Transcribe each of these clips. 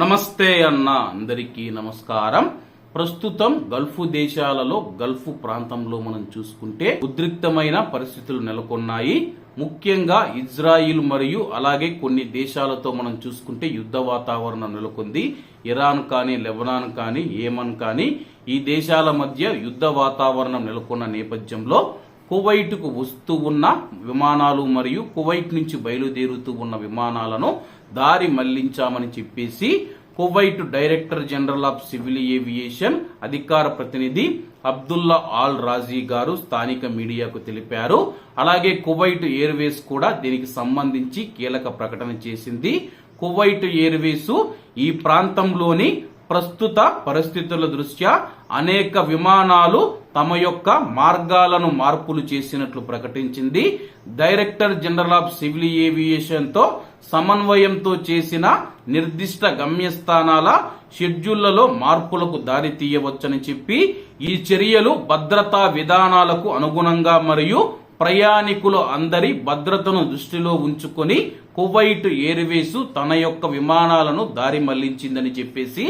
నమస్తే అన్న అందరికీ నమస్కారం. ప్రస్తుతం గల్ఫ్ దేశాలలో గల్ఫ్ ప్రాంతంలో మనం చూసుకుంటే ఉద్రిక్తమైన పరిస్థితులు నెలకొన్నాయి. ముఖ్యంగా ఇజ్రాయిల్ మరియు అలాగే కొన్ని దేశాలతో మనం చూసుకుంటే యుద్ధ వాతావరణం నెలకొంది. ఇరాన్ కానీ లెబనాన్ కానీ ఏమన్ కానీ ఈ దేశాల మధ్య యుద్ధ వాతావరణం నెలకొన్న నేపథ్యంలో కువైట్కు వస్తూ ఉన్న విమానాలు మరియు కువైట్ నుంచి బయలుదేరుతూ ఉన్న విమానాలను దారి మళ్ళించామని చెప్పేసి Kuwait director general of civil aviation అధికార ప్రతినిధి అబ్దుల్లా ఆల్ రాజీ గారు స్థానిక మీడియాకు తెలిపారు. అలాగే కువైట్ ఎయిర్వేస్ కూడా దీనికి సంబంధించి కీలక ప్రకటన చేసింది. కువైట్ ఎయిర్వేస్ ఈ ప్రాంతంలోని ప్రస్తుత పరిస్థితుల దృష్ట్యా అనేక విమానాలు తమ యొక్క మార్గాలను మార్పులు చేసినట్లు ప్రకటించింది. డైరెక్టర్ జనరల్ ఆఫ్ సివిల్ ఏవియేషన్తో సమన్వయంతో చేసిన నిర్దిష్ట గమ్యస్థానాల షెడ్యూళ్ళలో మార్పులకు దారి తీయవచ్చని చెప్పి ఈ చర్యలు భద్రతా విధానాలకు అనుగుణంగా మరియు ప్రయాణికులు అందరి భద్రతను దృష్టిలో ఉంచుకొని కువైట్ ఎయిర్వేస్ తన యొక్క విమానాలను దారి మళ్ళించిందని చెప్పేసి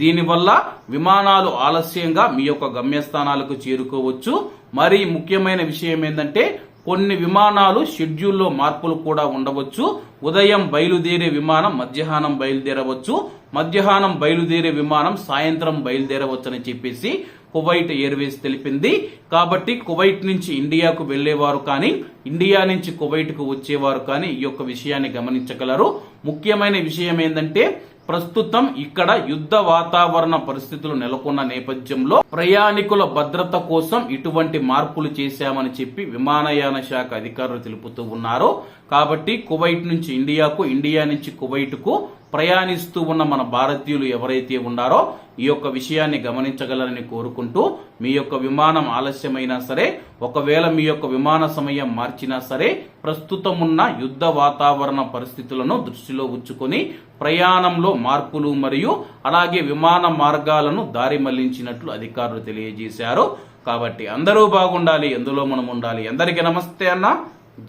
దీనివల్ల విమానాలు ఆలస్యంగా మీ యొక్క గమ్యస్థానాలకు చేరుకోవచ్చు. మరి ముఖ్యమైన విషయం ఏంటంటే కొన్ని విమానాలు షెడ్యూల్లో మార్పులు కూడా ఉండవచ్చు. ఉదయం బయలుదేరే విమానం మధ్యాహ్నం బయలుదేరవచ్చు. మధ్యాహ్నం బయలుదేరే విమానం సాయంత్రం బయలుదేరవచ్చని చెప్పేసి కువైట్ ఎయిర్వేస్ తెలిపింది. కాబట్టి కువైట్ నుంచి ఇండియాకు వెళ్ళేవారు కానీ ఇండియా నుంచి కువైట్కు వచ్చేవారు కానీ ఈ యొక్క విషయాన్ని గమనించగలరు. ముఖ్యమైన విషయం ఏంటంటే ప్రస్తుతం ఇక్కడ యుద్ధ వాతావరణ పరిస్థితులు నెలకొన్న నేపథ్యంలో ప్రయాణికుల భద్రత కోసం ఇటువంటి మార్పులు చేశామని చెప్పి విమానయాన శాఖ అధికారులు తెలుపుతూ ఉన్నారు. కాబట్టి కువైట్ నుంచి ఇండియాకు ఇండియా నుంచి కువైట్కు ప్రయాణిస్తూ ఉన్న మన భారతీయులు ఎవరైతే ఉన్నారో ఈ యొక్క విషయాన్ని గమనించగలరని కోరుకుంటూ మీ యొక్క విమానం ఆలస్యమైనా సరే ఒకవేళ మీ యొక్క విమాన సమయం మార్చినా సరే ప్రస్తుతం ఉన్న యుద్ధ వాతావరణ పరిస్థితులను దృష్టిలో ఉంచుకొని ప్రయాణంలో మార్పులు మరియు అలాగే విమాన మార్గాలను దారి మళ్ళించినట్లు అధికారులు తెలియజేశారు. కాబట్టి అందరూ బాగుండాలి ఎందులో మనం ఉండాలి అందరికీ నమస్తే అన్న.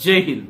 జై హింద్.